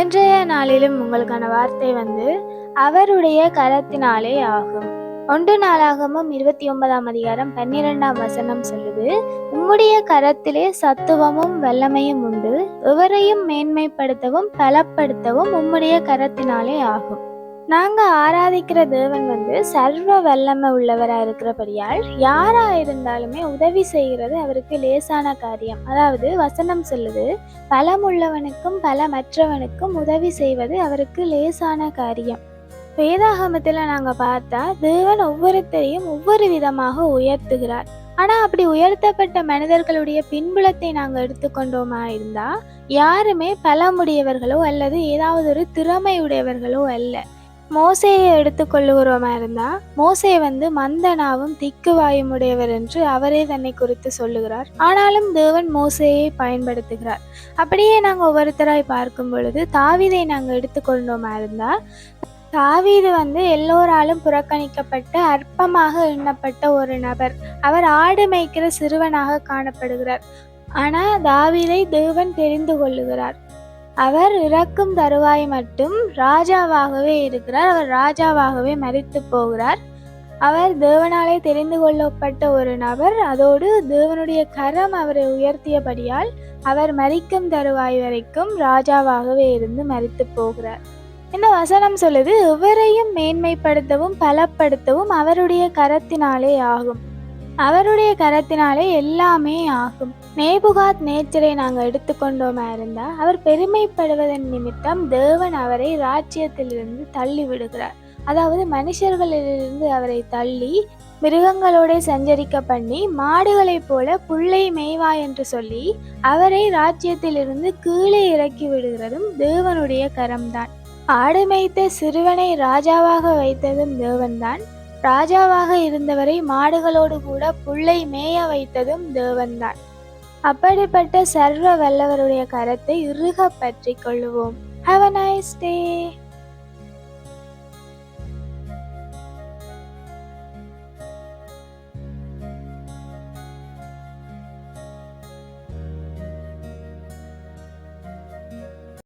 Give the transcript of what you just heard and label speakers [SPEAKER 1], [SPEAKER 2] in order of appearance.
[SPEAKER 1] இன்றைய நாளிலும் உங்களுக்கான வார்த்தை வந்து அவருடைய கரத்தினாலே ஆகும். ஒன்று நாளாகமும் இருபத்தி ஒன்பதாம் அதிகாரம் பன்னிரெண்டாம் வசனம் சொல்லுது உம்முடைய கரத்திலே சத்துவமும் வல்லமையும் உண்டு. எவரையும் மேன்மைப்படுத்தவும் பலப்படுத்தவும் உம்முடைய கரத்தினாலே ஆகும். நாங்கள் ஆராதிக்கிற தேவன் வந்து சர்வ வல்லமை உள்ளவராக இருக்கிறபடியால் யாரா இருந்தாலுமே உதவி செய்கிறது அவருக்கு லேசான காரியம். அதாவது வசனம் சொல்லுது பலமுள்ளவனுக்கும் பலமற்றவனுக்கும் உதவி செய்வது அவருக்கு லேசான காரியம். வேதாகமத்தில் நாங்கள் பார்த்தா தேவன் ஒவ்வொருத்தரையும் ஒவ்வொரு விதமாக உயர்த்துகிறார். ஆனால் அப்படி உயர்த்தப்பட்ட மனிதர்களுடைய பின்புலத்தை நாங்கள் எடுத்துக்கொண்டோமா இருந்தால் யாருமே பலமுடையவர்களோ அல்லது ஏதாவது ஒரு திறமை உடையவர்களோ அல்ல. மோசையை எடுத்துக்கொள்ளுகிறோமா இருந்தா மோசே வந்து மந்தனாவும் திக்கு உடையவர் என்று அவரே தன்னை குறித்து சொல்லுகிறார். ஆனாலும் தேவன் மோசையை பயன்படுத்துகிறார். அப்படியே நாங்கள் ஒவ்வொருத்தராய் பார்க்கும் பொழுது தாவீதை நாங்கள் எடுத்துக்கொண்டோமா இருந்தா தாவீது வந்து எல்லோராலும் புறக்கணிக்கப்பட்டு அற்பமாக எண்ணப்பட்ட ஒரு நபர். அவர் ஆடு மேய்க்கிற சிறுவனாக காணப்படுகிறார். ஆனால் தாவீதை தேவன் தெரிந்து கொள்ளுகிறார். அவர் இறக்கும் தருவாய் மட்டும் ராஜாவாகவே இருக்கிறார். அவர் ராஜாவாகவே மறித்து போகிறார். அவர் தேவனாலே தெரிந்து கொள்ளப்பட்ட ஒரு நபர். அதோடு தேவனுடைய கரம் அவரை உயர்த்தியபடியால் அவர் மறிக்கும் தருவாய் வரைக்கும் ராஜாவாகவே இருந்து மறித்து போகிறார். இந்த வசனம் சொல்லுது எவரையும் மேன்மைப்படுத்தவும் பலப்படுத்தவும் அவருடைய கரத்தினாலே ஆகும். அவருடைய கரத்தினாலே எல்லாமே ஆகும். நேபுகாத் நேச்சரை நாங்கள் எடுத்துக்கொண்டோமா இருந்தால் அவர் பெருமைப்படுவதன் நிமித்தம் தேவன் அவரை ராஜ்யத்திலிருந்து தள்ளி விடுகிறார். அதாவது மனுஷர்களிலிருந்து அவரை தள்ளி மிருகங்களோட சஞ்சரிக்க பண்ணி மாடுகளைப் போல புள்ளை மேய்வா என்று சொல்லி அவரை ராஜ்யத்திலிருந்து கீழே இறக்கி விடுகிறதும் தேவனுடைய கரம்தான். ஆடு மேய்த்த சிறுவனை ராஜாவாக வைத்ததும் தேவன்தான். ராஜாவாக இருந்தவரை மாடுகளோடு கூட புல்லை மேய வைத்ததும் தேவன்தான். அப்படிப்பட்ட சர்வ வல்லவருடைய கரத்தை இறுக பற்றி கொள்ளுவோம். Have a nice day